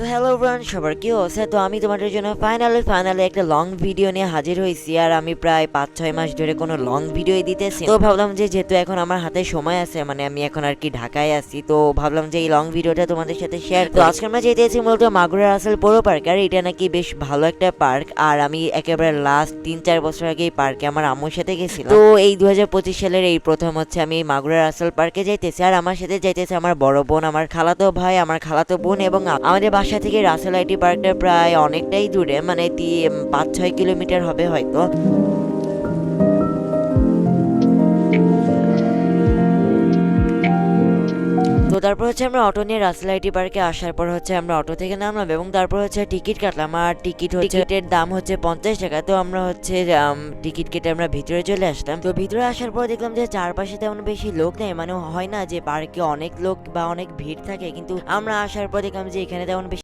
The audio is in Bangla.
তো হ্যালো ব্রান সবার কি অবস্থা? তো আমি তোমাদের জন্য ফাইনালি ফাইনালি একটা লং ভিডিও নিয়ে হাজির হয়েছি আর আমি প্রায় পাঁচ ছয় মাস ধরে কোনো লং ভিডিও দিতেছি তো ভাবলাম যে যেহেতু এখন আমার হাতে সময় আছে মানে আমি এখন আর কি ঢাকায় আছি, তো ভাবলাম যে এই লং ভিডিওটা তোমাদের সাথে শেয়ার তো আজকে আমরা যেতেছি মূলত মাগুরা আসল পৌর পার্ক, আর এটা নাকি বেশ ভালো একটা পার্ক, আর আমি একেবারে লাস্ট তিন চার বছর আগে এই পার্কে আমার আম্মুর সাথে গেছিলাম। তো এই দু হাজার পঁচিশ সালের এই প্রথম হচ্ছে আমি মাগুরা আসল পার্কে যাইতেছি, আর আমার সাথে যাইতেছে আমার বড় বোন, আমার খালাতো ভাই, আমার খালাতো বোন এবং আমাদের বাসা থেকে রাসেল আইটি পার্কটা প্রায় অনেকটাই দূরে মানে পাঁচ ছয় কিলোমিটার হবে হয়তো। তো তারপর হচ্ছে আমরা অটো নিয়ে রাসেল আইটি পার্কে আসার পর হচ্ছে আমরা অটো থেকে নামলাম এবং তারপর হচ্ছে টিকিট কাটলাম। আর টিকিট টিকিটের দাম হচ্ছে পঞ্চাশ টাকা তো আমরা হচ্ছে টিকিট কেটে আমরা ভিতরে চলে আসলাম। তো ভিতরে আসার পর দেখলাম যে চারপাশে তেমন বেশি লোক নেই মানে হয় না যে পার্কে অনেক লোক বা অনেক ভিড় থাকে কিন্তু আমরা আসার পর দেখলাম যে এখানে তেমন বেশি